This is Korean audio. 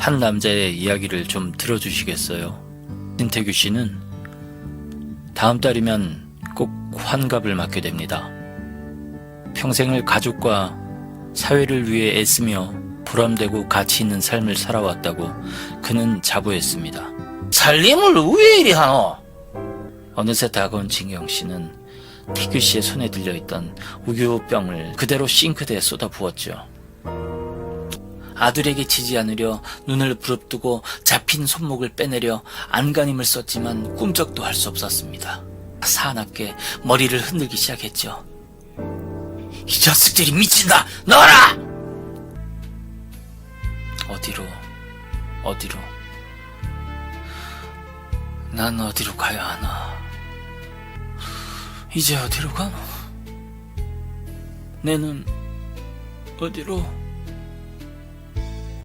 한 남자의 이야기를 좀 들어주시겠어요? 신태규 씨는 다음 달이면 꼭 환갑을 맞게 됩니다. 평생을 가족과 사회를 위해 애쓰며 보람되고 가치 있는 삶을 살아왔다고 그는 자부했습니다. 살림을 왜 이리 하노? 어느새 다가온 진경 씨는 태규 씨의 손에 들려있던 우유병을 그대로 싱크대에 쏟아 부었죠. 아들에게 지지 않으려 눈을 부릅뜨고 잡힌 손목을 빼내려 안간힘을 썼지만 꿈쩍도 할 수 없었습니다. 사납게 머리를 흔들기 시작했죠. 이 자식들이 미친다! 너라! 어디로, 어디로. 난 어디로 가야 하나. 이제 어디로 가노? 내는 어디로